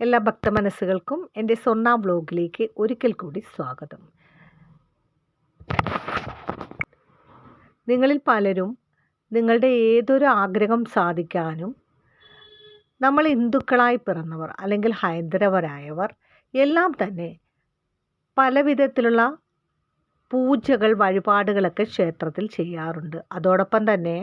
എല്ലാ ഭക്ത മനസ്സുകൾക്കും എന്റെ സ്വർണ ബ്ലോഗിലേക്ക് ഒരിക്കൽ കൂടി സ്വാഗതം. നിങ്ങളിൽ പലരും നിങ്ങളുടെ ഏതൊരു ആഗ്രഹം സാധിക്കാനും നമ്മൾ ഹിന്ദുക്കളായി പിറന്നവർ അല്ലെങ്കിൽ ഹൈന്ദവരായവർ എല്ലാം തന്നെ പല വിധത്തിലുള്ള പൂജകൾ വഴിപാടുകളൊക്കെ ക്ഷേത്രത്തിൽ ചെയ്യാറുണ്ട്. അതോടൊപ്പം തന്നെ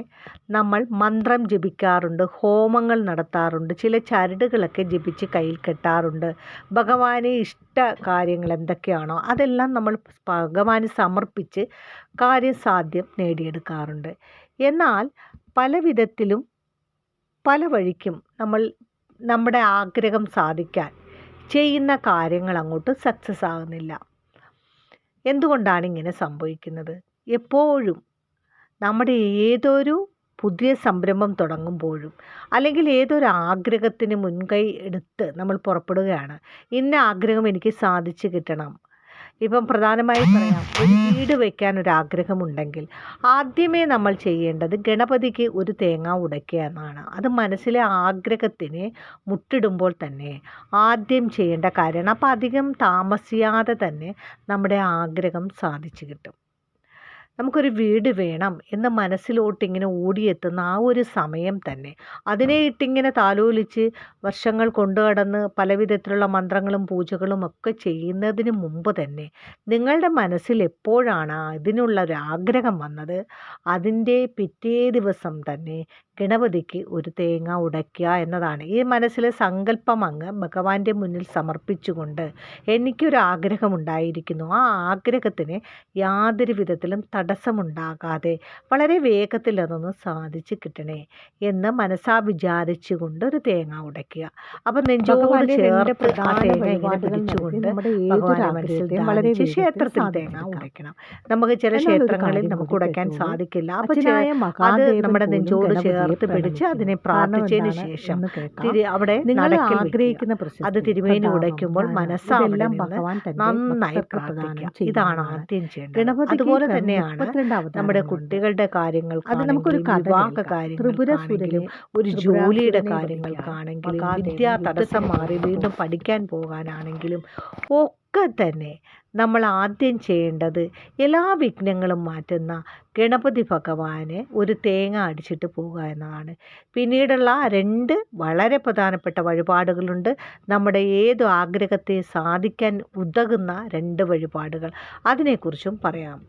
നമ്മൾ മന്ത്രം ജപിക്കാറുണ്ട് ഹോമങ്ങൾ നടത്താറുണ്ട് ചില ചരടുകളൊക്കെ ജപിച്ച് കയ്യിൽ കെട്ടാറുണ്ട്. ഭഗവാനെ ഇഷ്ട കാര്യങ്ങൾ എന്തൊക്കെയാണോ അതെല്ലാം നമ്മൾ ഭഗവാന് സമർപ്പിച്ച് കാര്യസാധ്യം നേടിയെടുക്കാറുണ്ട്. എന്നാൽ പല വിധത്തിലും പല വഴിക്കും നമ്മൾ നമ്മുടെ ആഗ്രഹം സാധിക്കാൻ ചെയ്യുന്ന കാര്യങ്ങൾ അങ്ങോട്ട് സക്സസ് ആകുന്നില്ല എന്തുകൊണ്ടാണ് ഇങ്ങനെ സംഭവിക്കുന്നത്? എപ്പോഴും നമ്മുടെ ഏതൊരു പുതിയ സംരംഭം തുടങ്ങുമ്പോഴും അല്ലെങ്കിൽ ഏതൊരു ആഗ്രഹത്തിന് മുൻകൈ എടുത്ത് നമ്മൾ പുറപ്പെടുകയാണ് ഇന്ന ആഗ്രഹം എനിക്ക് സാധിച്ചു കിട്ടണം ഇപ്പം പ്രധാനമായി പറയാം ഒരു വീട് വയ്ക്കാൻ ഒരു ആഗ്രഹമുണ്ടെങ്കിൽ ആദ്യമേ നമ്മൾ ചെയ്യേണ്ടത് ഗണപതിക്ക് ഒരു തേങ്ങ ഉടയ്ക്കുക എന്നാണ്. അത് മനസ്സിലെ ആഗ്രഹത്തിന് മുട്ടിടുമ്പോൾ തന്നെ ആദ്യം ചെയ്യേണ്ട കാര്യമാണ്. അപ്പോൾ അധികം താമസിയാതെ തന്നെ നമ്മുടെ ആഗ്രഹം സാധിച്ചു കിട്ടും. നമുക്കൊരു വീട് വേണം എന്ന് മനസ്സിലോട്ട് ഇങ്ങനെ ഓടിയെത്തുന്ന ആ ഒരു സമയം തന്നെ. അതിനെ ഇട്ടിങ്ങനെ താലോലിച്ച് വർഷങ്ങൾ കൊണ്ടു കടന്ന് പല വിധത്തിലുള്ള മന്ത്രങ്ങളും പൂജകളും ഒക്കെ ചെയ്യുന്നതിന് മുമ്പ് തന്നെ നിങ്ങളുടെ മനസ്സിൽ എപ്പോഴാണ് ഇതിനുള്ള ഒരു ആഗ്രഹം വന്നത്? അതിന്റെ പിറ്റേ ദിവസം തന്നെ ഗണപതിക്ക് ഒരു തേങ്ങ ഉടയ്ക്കുക എന്നതാണ്. ഈ മനസ്സിലെ സങ്കല്പം അങ്ങ് ഭഗവാന്റെ മുന്നിൽ സമർപ്പിച്ചുകൊണ്ട് എനിക്കൊരു ആഗ്രഹമുണ്ടായിരിക്കുന്നു. ആ ആഗ്രഹത്തിന് യാതൊരു വിധത്തിലും തടസ്സമുണ്ടാകാതെ വളരെ വേഗത്തിൽ അതൊന്ന് സാധിച്ചു കിട്ടണേ എന്ന് മനസ്സാ വിചാരിച്ചുകൊണ്ട് ഒരു തേങ്ങ ഉടയ്ക്കുക. അപ്പം നെഞ്ചോട് ചേർത്ത് ആ തേങ്ങ ഇങ്ങനെ പിടിച്ചുകൊണ്ട് ഭഗവാന്റെ മനസ്സിൽ ധ്യാനിച്ച് ക്ഷേത്രത്തിൽ തേങ്ങ ഉടയ്ക്കണം. നമുക്ക് ചില ക്ഷേത്രങ്ങളിൽ നമുക്ക് ഉടയ്ക്കാൻ സാധിക്കില്ല. അപ്പൊ അത് നമ്മുടെ നെഞ്ചോട് ചേർത്ത് പിടിച്ച് അതിനെ പ്രാർത്ഥിച്ചതിന് ശേഷം അവിടെ നിങ്ങൾ ആഗ്രഹിക്കുന്ന പ്രശ്നം അത് തിരുമേനി ഉടയ്ക്കുമ്പോൾ മനസ്സാവെല്ലാം നന്നായി പ്രാർത്ഥിക്കുക. ഇതാണ് ആദ്യം ചെയ്യേണ്ടത്. അതുപോലെ തന്നെയാണ് നമ്മുടെ കുട്ടികളുടെ കാര്യങ്ങൾ അത് നമുക്കൊരു വിവാഹ കാര്യം ത്രിപുര കാര്യങ്ങൾക്കാണെങ്കിലും ഒരു ജോലിയുടെ കാര്യങ്ങൾക്കാണെങ്കിലും വിദ്യാ തടസ്സം മാറി വീണ്ടും പഠിക്കാൻ പോകാനാണെങ്കിലും ഒക്കെ തന്നെ നമ്മൾ ആദ്യം ചെയ്യേണ്ടത് എല്ലാ വിഘ്നങ്ങളും മാറ്റുന്ന ഗണപതി ഭഗവാന് ഒരു തേങ്ങ അടിച്ചിട്ട് പോവുക എന്നതാണ്. പിന്നീടുള്ള രണ്ട് വളരെ പ്രധാനപ്പെട്ട വഴിപാടുകളുണ്ട്. നമ്മുടെ ഏതു ആഗ്രഹത്തെ സാധിക്കാൻ ഉതകുന്ന രണ്ട് വഴിപാടുകൾ. അതിനെക്കുറിച്ചും പറയാം.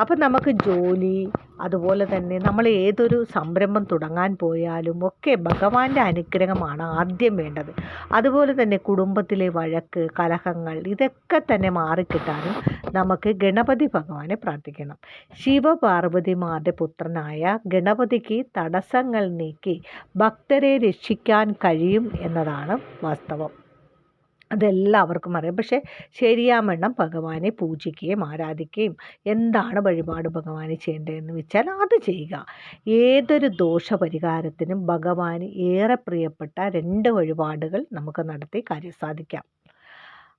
അപ്പം നമുക്ക് ജോലി അതുപോലെ തന്നെ നമ്മൾ ഏതൊരു സംരംഭം തുടങ്ങാൻ പോയാലും ഒക്കെ ഭഗവാന്റെ അനുഗ്രഹമാണ് ആദ്യം വേണ്ടത്. അതുപോലെ തന്നെ കുടുംബത്തിലെ വഴക്ക് കലഹങ്ങൾ ഇതൊക്കെ തന്നെ മാറിക്കിട്ടാനും നമുക്ക് ഗണപതി ഭഗവാനെ പ്രാർത്ഥിക്കണം. ശിവപാർവതിമാരുടെ പുത്രനായ ഗണപതിക്ക് തടസ്സങ്ങൾ നീക്കി ഭക്തരെ രക്ഷിക്കാൻ കഴിയും എന്നതാണ് വാസ്തവം. അതെല്ലാവർക്കും അറിയാം. പക്ഷേ ശരിയാമണ്ണം ഭഗവാനെ പൂജിക്കുകയും ആരാധിക്കുകയും എന്താണ് വഴിപാട് ഭഗവാനെ ചെയ്യേണ്ടതെന്ന് വെച്ചാൽ അത് ചെയ്യുക. ഏതൊരു ദോഷപരിഹാരത്തിനും ഭഗവാന് ഏറെ പ്രിയപ്പെട്ട രണ്ട് വഴിപാടുകൾ നമുക്ക് നടത്തി കാര്യം സാധിക്കാം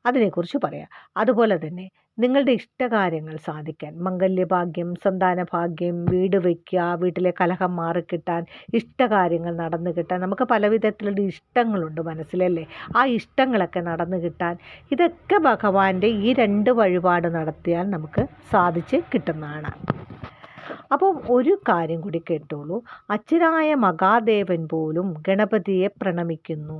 അതിനെക്കുറിച്ച് പറയാം. അതുപോലെ തന്നെ നിങ്ങളുടെ ഇഷ്ടകാര്യങ്ങൾ സാധിക്കാൻ മംഗല്യഭാഗ്യം സന്താനഭാഗ്യം വീട് വയ്ക്കുക വീട്ടിലെ കലഹം മാറിക്കിട്ടാൻ ഇഷ്ടകാര്യങ്ങൾ നടന്നു കിട്ടാൻ നമുക്ക് പല വിധത്തിലുള്ള ഇഷ്ടങ്ങളുണ്ട് മനസ്സിലല്ലേ ആ ഇഷ്ടങ്ങളൊക്കെ നടന്നു കിട്ടാൻ ഇതൊക്കെ ഭഗവാന്റെ ഈ രണ്ട് വഴിപാട് നടത്തിയാൽ നമുക്ക് സാധിച്ച് കിട്ടുന്നതാണ്. അപ്പം ഒരു കാര്യം കൂടി കേട്ടോളൂ. അച്ഛനായ മഹാദേവൻ പോലും ഗണപതിയെ പ്രണമിക്കുന്നു.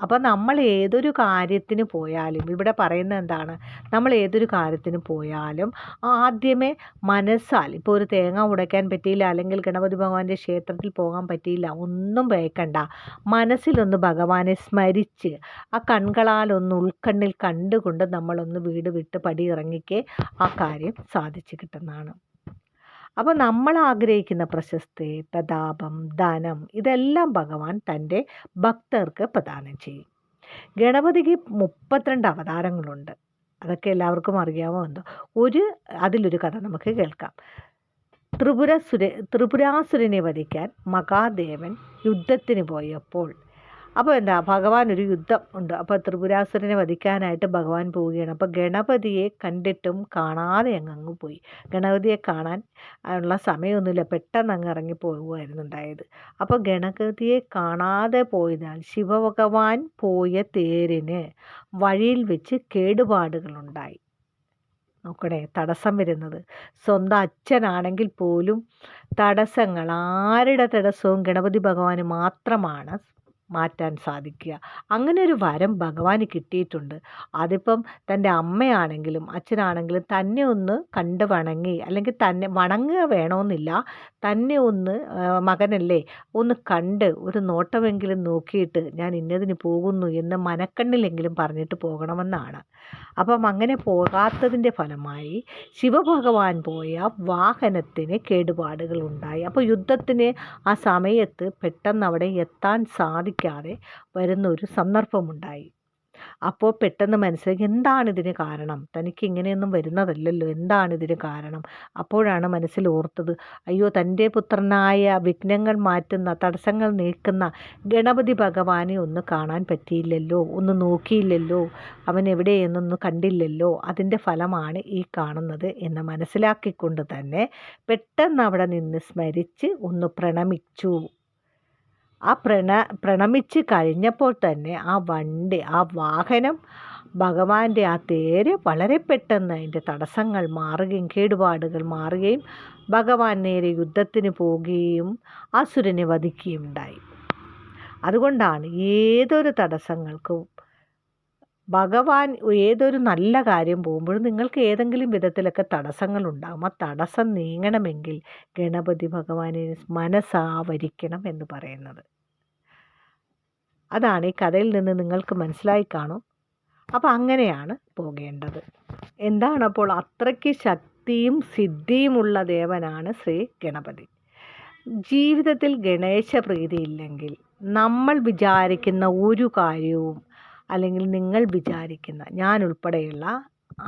അപ്പം നമ്മൾ ഏതൊരു കാര്യത്തിന് പോയാലും ഇവിടെ പറയുന്നത് എന്താണ്? നമ്മൾ ഏതൊരു കാര്യത്തിന് പോയാലും ആദ്യമേ മനസ്സാൽ ഇപ്പോൾ ഒരു തേങ്ങ ഉടയ്ക്കാൻ പറ്റിയില്ല അല്ലെങ്കിൽ ഗണപതി ഭഗവാന്റെ ക്ഷേത്രത്തിൽ പോകാൻ പറ്റിയില്ല ഒന്നും വയക്കണ്ട മനസ്സിലൊന്ന് ഭഗവാനെ സ്മരിച്ച് ആ കൺകളാലൊന്ന് ഉൾക്കണ്ണിൽ കണ്ടുകൊണ്ട് നമ്മളൊന്ന് വീട് വിട്ട് പടി ഇറങ്ങിക്കേ ആ കാര്യം സാധിച്ചു കിട്ടുന്നതാണ്. അപ്പോൾ നമ്മൾ ആഗ്രഹിക്കുന്ന പ്രശസ്തി പ്രതാപം ധനം ഇതെല്ലാം ഭഗവാൻ തന്റെ ഭക്തർക്ക് പ്രദാനം ചെയ്യും. ഗണപതിക്ക് മുപ്പത്തിരണ്ട് അവതാരങ്ങളുണ്ട്. അതൊക്കെ എല്ലാവർക്കും അറിയാമോ എന്തോ? ഒരു അതിലൊരു കഥ നമുക്ക് കേൾക്കാം. ത്രിപുര സുര ത്രിപുരാസുരനെ വധിക്കാൻ മഹാദേവൻ യുദ്ധത്തിന് പോയപ്പോൾ അപ്പോൾ എന്താ ഭഗവാൻ ഒരു യുദ്ധം ഉണ്ട്. അപ്പോൾ ത്രിപുരാസുരനെ വധിക്കാനായിട്ട് ഭഗവാൻ പോവുകയാണ്. അപ്പോൾ ഗണപതിയെ കണ്ടിട്ടും കാണാതെ അങ്ങ് അങ്ങ് പോയി. ഗണപതിയെ കാണാൻ ഉള്ള സമയമൊന്നുമില്ല. പെട്ടെന്ന് അങ്ങ് ഇറങ്ങി പോകുമായിരുന്നു ഉണ്ടായത്. അപ്പോൾ ഗണപതിയെ കാണാതെ പോയതാൽ ശിവഭഗവാൻ പോയ തേരിന് വഴിയിൽ വെച്ച് കേടുപാടുകളുണ്ടായി. നോക്കണേ തടസ്സം വരുന്നത്. സ്വന്തം അച്ഛനാണെങ്കിൽ പോലും തടസ്സങ്ങൾ ആരുടെ തടസ്സവും ഗണപതി ഭഗവാന് മാത്രമാണ്. മാറ്റാൻ സാധിക്കുക. അങ്ങനെ ഒരു വരം ഭഗവാന് കിട്ടിയിട്ടുണ്ട്. അതിപ്പം തന്റെ അമ്മയാണെങ്കിലും അച്ഛനാണെങ്കിലും തന്നെ ഒന്ന് കണ്ട് വണങ്ങി അല്ലെങ്കിൽ തന്നെ വണങ്ങുക വേണമെന്നില്ല തന്നെ ഒന്ന് മകനല്ലേ ഒന്ന് കണ്ട് ഒരു നോട്ടമെങ്കിലും നോക്കിയിട്ട് ഞാൻ ഇന്നതിന് പോകുന്നു എന്ന് മനക്കണ്ണിലെങ്കിലും പറഞ്ഞിട്ട് പോകണമെന്നാണ്. അപ്പം അങ്ങനെ പോകാത്തതിന്റെ ഫലമായി ശിവഭഗവാൻ പോയ വാഹനത്തിന് കേടുപാടുകൾ ഉണ്ടായി അപ്പോൾ യുദ്ധത്തിന് ആ സമയത്ത് പെട്ടെന്ന് അവിടെ എത്താൻ സാധിക്കാതെ വരുന്ന ഒരു സന്ദർഭമുണ്ടായി. അപ്പോൾ പെട്ടെന്ന് മനസ്സിലാക്കി എന്താണ് ഇതിന് കാരണം? തനിക്ക് ഇങ്ങനെയൊന്നും വരുന്നതല്ലല്ലോ. എന്താണ് ഇതിന് കാരണം? അപ്പോഴാണ് മനസ്സിൽ ഓർത്തത് അയ്യോ തന്റെ പുത്രനായ വിഘ്നങ്ങൾ മാറ്റുന്ന തടസ്സങ്ങൾ നീക്കുന്ന ഗണപതി ഭഗവാനെ ഒന്ന് കാണാൻ പറ്റിയില്ലല്ലോ. ഒന്ന് നോക്കിയില്ലല്ലോ. അവൻ എവിടെയെന്നൊന്ന് കണ്ടില്ലല്ലോ. അതിന്റെ ഫലമാണ് ഈ കാണുന്നത് എന്ന് മനസ്സിലാക്കിക്കൊണ്ട് തന്നെ പെട്ടെന്ന് അവിടെ നിന്ന് സ്മരിച്ച് ഒന്ന് പ്രണമിച്ചു. ആ പ്രണ പ്രണമിച്ച് കഴിഞ്ഞപ്പോൾ തന്നെ ആ വണ്ടി ആ വാഹനം ഭഗവാന്റെ ആ തേര് വളരെ പെട്ടെന്ന് അതിന്റെ തടസ്സങ്ങൾ മാറുകയും കേടുപാടുകൾ മാറുകയും ഭഗവാൻ നേരെ യുദ്ധത്തിന് പോവുകയും അസുരനെ വധിക്കുകയും ഉണ്ടായി അതുകൊണ്ടാണ് ഏതൊരു തടസ്സങ്ങൾക്കും ഭഗവാൻ ഏതൊരു നല്ല കാര്യം പോകുമ്പോഴും നിങ്ങൾക്ക് ഏതെങ്കിലും വിധത്തിലൊക്കെ തടസ്സങ്ങൾ ഉണ്ടാകും ആ തടസ്സം നീങ്ങണമെങ്കിൽ ഗണപതി ഭഗവാനെ മനസ്സാവരിക്കണം എന്ന് പറയുന്നത്. അതാണ് ഈ കഥയിൽ നിന്ന് നിങ്ങൾക്ക് മനസ്സിലായി കാണും. അപ്പോൾ അങ്ങനെയാണ് പോകേണ്ടത്. എന്താണ് അപ്പോൾ അത്രയ്ക്ക് ശക്തിയും സിദ്ധിയുമുള്ള ദേവനാണ് ശ്രീ ഗണപതി. ജീവിതത്തിൽ ഗണേശ പ്രീതി ഇല്ലെങ്കിൽ നമ്മൾ വിചാരിക്കുന്ന ഒരു കാര്യവും അല്ലെങ്കിൽ നിങ്ങൾ വിചാരിക്കുന്ന ഞാൻ ഉൾപ്പെടെയുള്ള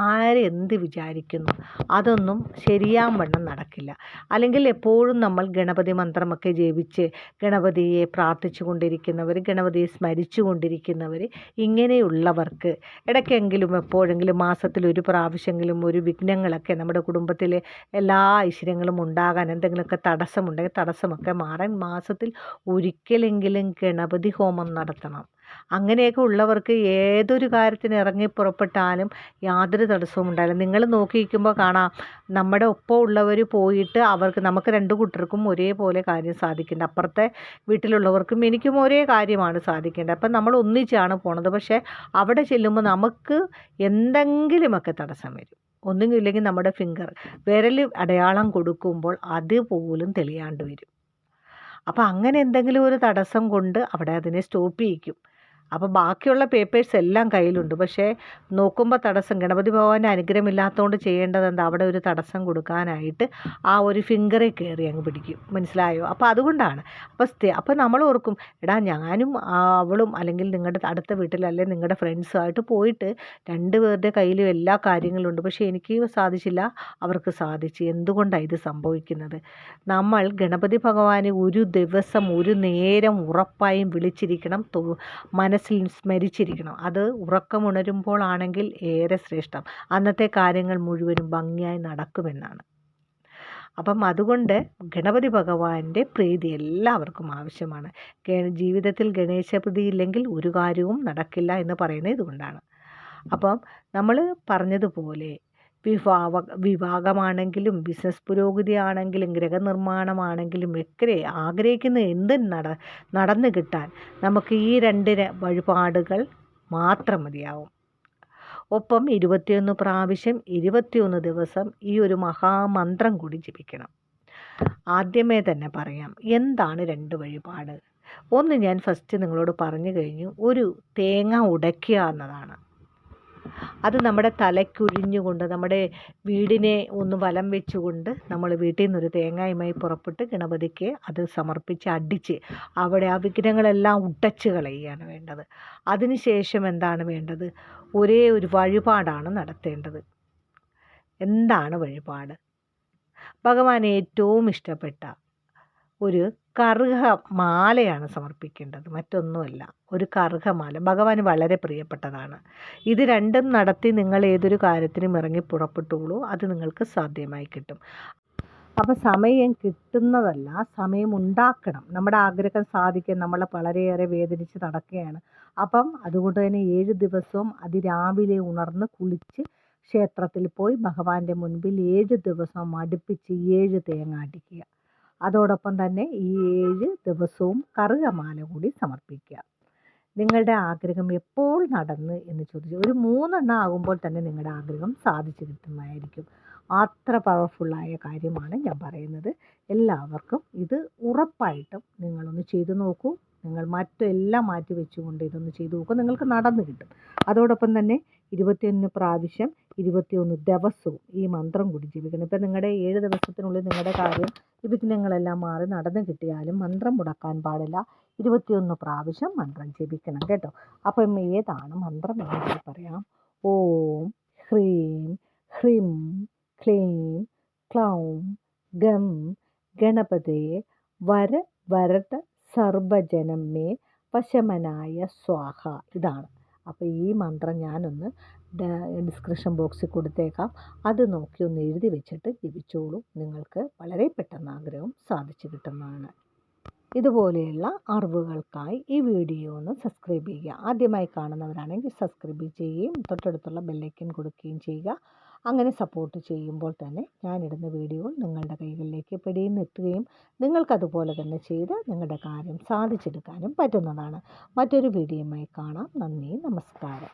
ആരെന്ത് വിചാരിക്കുന്നു അതൊന്നും ശരിയാവണ്ണം നടക്കില്ല. അല്ലെങ്കിൽ എപ്പോഴും നമ്മൾ ഗണപതി മന്ത്രമൊക്കെ ജപിച്ച് ഗണപതിയെ പ്രാർത്ഥിച്ചു കൊണ്ടിരിക്കുന്നവർ ഗണപതിയെ സ്മരിച്ചു കൊണ്ടിരിക്കുന്നവർ ഇങ്ങനെയുള്ളവർക്ക് ഇടയ്ക്കെങ്കിലും എപ്പോഴെങ്കിലും മാസത്തിൽ ഒരു പ്രാവശ്യമെങ്കിലും ഒരു വിഘ്നങ്ങളൊക്കെ നമ്മുടെ കുടുംബത്തിലെ എല്ലാ ഐശ്വര്യങ്ങളും ഉണ്ടാകാൻ എന്തെങ്കിലുമൊക്കെ തടസ്സമുണ്ടെങ്കിൽ തടസ്സമൊക്കെ മാറാൻ മാസത്തിൽ ഒരിക്കലെങ്കിലും ഗണപതി ഹോമം നടത്തണം. അങ്ങനെയൊക്കെ ഉള്ളവർക്ക് ഏതൊരു കാര്യത്തിന് ഇറങ്ങി പുറപ്പെട്ടാലും യാതൊരു തടസ്സവും ഉണ്ടായില്ല നിങ്ങൾ നോക്കിയിരിക്കുമ്പോൾ കാണാം നമ്മുടെ ഒപ്പം ഉള്ളവർ പോയിട്ട് അവർക്ക് നമുക്ക് രണ്ട് കൂട്ടർക്കും ഒരേപോലെ കാര്യം സാധിക്കേണ്ടത് അപ്പുറത്തെ വീട്ടിലുള്ളവർക്കും എനിക്കും ഒരേ കാര്യമാണ് സാധിക്കേണ്ടത്. അപ്പം നമ്മൾ ഒന്നിച്ചാണ് പോണത്. പക്ഷേ അവിടെ ചെല്ലുമ്പോൾ നമുക്ക് എന്തെങ്കിലുമൊക്കെ തടസ്സം വരും. ഒന്നുമില്ലെങ്കിൽ നമ്മുടെ ഫിംഗർ വിരൽ അടയാളം കൊടുക്കുമ്പോൾ അതുപോലും തെളിയാണ്ട് വരും. അപ്പോൾ അങ്ങനെ എന്തെങ്കിലും ഒരു തടസ്സം കൊണ്ട് അവിടെ അതിനെ സ്റ്റോപ്പ് ചെയ്യിക്കും. അപ്പോൾ ബാക്കിയുള്ള പേപ്പേഴ്സ് എല്ലാം കയ്യിലുണ്ട്. പക്ഷേ നോക്കുമ്പോൾ തടസ്സം ഗണപതി ഭഗവാന്റെ അനുഗ്രഹമില്ലാത്തതുകൊണ്ട് ചെയ്യേണ്ടത് എന്താ? അവിടെ ഒരു തടസ്സം കൊടുക്കാനായിട്ട് ആ ഒരു ഫിംഗറെ കയറി അങ്ങ് പിടിക്കും. മനസ്സിലായോ? അപ്പോൾ അതുകൊണ്ടാണ്. അപ്പോൾ സ്ഥി അപ്പോൾ നമ്മൾ ഓർക്കും എടാ ഞാനും അവളും അല്ലെങ്കിൽ നിങ്ങളുടെ അടുത്ത വീട്ടിൽ അല്ലെങ്കിൽ നിങ്ങളുടെ ഫ്രണ്ട്സുമായിട്ട് പോയിട്ട് രണ്ട് പേരുടെ കയ്യിലും എല്ലാ കാര്യങ്ങളും ഉണ്ട് പക്ഷേ എനിക്ക് സാധിച്ചില്ല. അവർക്ക് സാധിച്ചു. എന്തുകൊണ്ടാണ് ഇത് സംഭവിക്കുന്നത്? നമ്മൾ ഗണപതി ഭഗവാനെ ഒരു ദിവസം ഒരു നേരം ഉറപ്പായും വിളിച്ചിരിക്കണം. മനസ്സ് സ്മരിച്ചിരിക്കണം. അത് ഉറക്കമുണരുമ്പോൾ ആണെങ്കിൽ ഏറെ ശ്രേഷ്ഠം. അന്നത്തെ കാര്യങ്ങൾ മുഴുവനും ഭംഗിയായി നടക്കുമെന്നാണ്. അപ്പം അതുകൊണ്ട് ഗണപതി ഭഗവാന്റെ പ്രീതി എല്ലാവർക്കും ആവശ്യമാണ്. ജീവിതത്തിൽ ഗണേശ ഗണേശപ്രീതി ഇല്ലെങ്കിൽ ഒരു കാര്യവും നടക്കില്ല എന്ന് പറയുന്നത് ഇതുകൊണ്ടാണ്. അപ്പം നമ്മൾ പറഞ്ഞതുപോലെ വിവാഹ വിഭാഗമാണെങ്കിലും ബിസിനസ് പുരോഗതി ആണെങ്കിലും ഗൃഹനിർമ്മാണമാണെങ്കിലും ഒക്കെ ആഗ്രഹിക്കുന്ന എന്തും നട നടന്നു കിട്ടാൻ നമുക്ക് ഈ രണ്ട് വഴിപാടുകൾ മാത്രം മതിയാവും. ഒപ്പം ഇരുപത്തിയൊന്ന് പ്രാവശ്യം ഇരുപത്തിയൊന്ന് ദിവസം ഈ ഒരു മഹാമന്ത്രം കൂടി ജപിക്കണം. ആദ്യമേ തന്നെ പറയാം എന്താണ് രണ്ട് വഴിപാട്? ഒന്ന് ഞാൻ ഫസ്റ്റ് നിങ്ങളോട് പറഞ്ഞു കഴിഞ്ഞു ഒരു തേങ്ങ ഉടയ്ക്കുക എന്നതാണ്. അത് നമ്മുടെ തലയ്ക്കുഴിഞ്ഞുകൊണ്ട് നമ്മുടെ വീടിനെ ഒന്ന് വലം വെച്ചുകൊണ്ട് നമ്മൾ വീട്ടിൽ നിന്നൊരു തേങ്ങായുമായി പുറപ്പെട്ട് ഗണപതിക്ക് അത് സമർപ്പിച്ച് അടിച്ച് അവിടെ ആ വിഗ്രഹങ്ങളെല്ലാം ഉടച്ച് കളയുകയാണ് വേണ്ടത്. അതിനുശേഷം എന്താണ് വേണ്ടത്? ഒരേ ഒരു വഴിപാടാണ് നടത്തേണ്ടത്. എന്താണ് വഴിപാട്? ഭഗവാൻ ഏറ്റവും ഇഷ്ടപ്പെട്ട ഒരു കറുക മാലയാണ് സമർപ്പിക്കേണ്ടത് മറ്റൊന്നുമല്ല ഒരു കറുക മാല ഭഗവാന് വളരെ പ്രിയപ്പെട്ടതാണ്. ഇത് രണ്ടും നടത്തി നിങ്ങൾ ഏതൊരു കാര്യത്തിനും ഇറങ്ങി പുറപ്പെട്ടുള്ളൂ അത് നിങ്ങൾക്ക് സാധ്യമായി കിട്ടും. അപ്പം സമയം കിട്ടുന്നതല്ല സമയം ഉണ്ടാക്കണം. നമ്മുടെ ആഗ്രഹം സാധിക്കാൻ നമ്മൾ വളരെയേറെ വേദനിച്ച് നടക്കുകയാണ്. അപ്പം അതുകൊണ്ട് തന്നെ ഏഴ് ദിവസവും അതിരാവിലെ ഉണർന്ന് കുളിച്ച് ക്ഷേത്രത്തിൽ പോയി ഭഗവാന്റെ മുൻപിൽ ഏഴ് ദിവസം അടുപ്പിച്ച് ഏഴ് തേങ്ങ അടിക്കുക. അതോടൊപ്പം തന്നെ ഈ ഏഴ് ദിവസവും കറുകമാല കൂടി സമർപ്പിക്കുക. നിങ്ങളുടെ ആഗ്രഹം എപ്പോൾ നടന്ന് എന്ന് ചോദിച്ചു ഒരു മൂന്നെണ്ണം ആകുമ്പോൾ തന്നെ നിങ്ങളുടെ ആഗ്രഹം സാധിച്ചു കിട്ടുന്നതായിരിക്കും. അത്ര പവർഫുള്ളായ കാര്യമാണ് ഞാൻ പറയുന്നത്. എല്ലാവർക്കും ഇത് ഉറപ്പായിട്ടും നിങ്ങളൊന്ന് ചെയ്തു നോക്കൂ. നിങ്ങൾ മറ്റെല്ലാം മാറ്റി വെച്ചുകൊണ്ട് ഇതൊന്ന് ചെയ്തു നോക്കൂ. നിങ്ങൾക്ക് നടന്നു കിട്ടും. അതോടൊപ്പം തന്നെ ഇരുപത്തിയൊന്ന് പ്രാവശ്യം ഇരുപത്തിയൊന്ന് ദിവസവും ഈ മന്ത്രം കൂടി ജീവിക്കണം. ഇപ്പം നിങ്ങളുടെ ഏഴ് ദിവസത്തിനുള്ളിൽ നിങ്ങളുടെ കാര്യം വിഘ്നങ്ങളെല്ലാം മാറി നടന്നു കിട്ടിയാലും മന്ത്രം മുടക്കാൻ പാടില്ല. ഇരുപത്തിയൊന്ന് പ്രാവശ്യം മന്ത്രം ജപിക്കണം കേട്ടോ. അപ്പം ഏതാണ് മന്ത്രം എന്ന് പറയാം. ഓം ഹ്രീം ഹ്രീം ക്ലീം ക്ലൗം ഗം ഗണപതയെ വര വരത സർവജനം മേ വശമനായ സ്വാഹ. ഇതാണ്. അപ്പോൾ ഈ മന്ത്രം ഞാനൊന്ന് ഡിസ്ക്രിപ്ഷൻ ബോക്സിൽ കൊടുത്തേക്കാം. അത് നോക്കി ഒന്ന് എഴുതി വെച്ചിട്ട് ജപിച്ചോളൂ. നിങ്ങൾക്ക് വളരെ പെട്ടെന്ന് ആഗ്രഹം സാധിച്ചു കിട്ടുന്നതാണ്. ഇതുപോലെയുള്ള അറിവുകൾക്കായി ഈ വീഡിയോ ഒന്ന് സബ്സ്ക്രൈബ് ചെയ്യുക. ആദ്യമായി കാണുന്നവരാണെങ്കിൽ സബ്സ്ക്രൈബ് ചെയ്യുകയും തൊട്ടടുത്തുള്ള ബെല്ലൈക്കൻ കൊടുക്കുകയും ചെയ്യുക. അങ്ങനെ സപ്പോർട്ട് ചെയ്യുമ്പോൾ തന്നെ ഞാനിടുന്ന വീഡിയോകൾ നിങ്ങളുടെ കൈകളിലേക്ക് പെടിയെന്ന് എത്തുകയും നിങ്ങൾക്കതുപോലെ തന്നെ ചെയ്ത് നിങ്ങളുടെ കാര്യം സാധിച്ചെടുക്കാനും പറ്റുന്നതാണ്. മറ്റൊരു വീഡിയോയുമായി കാണാം. നന്ദി നമസ്കാരം.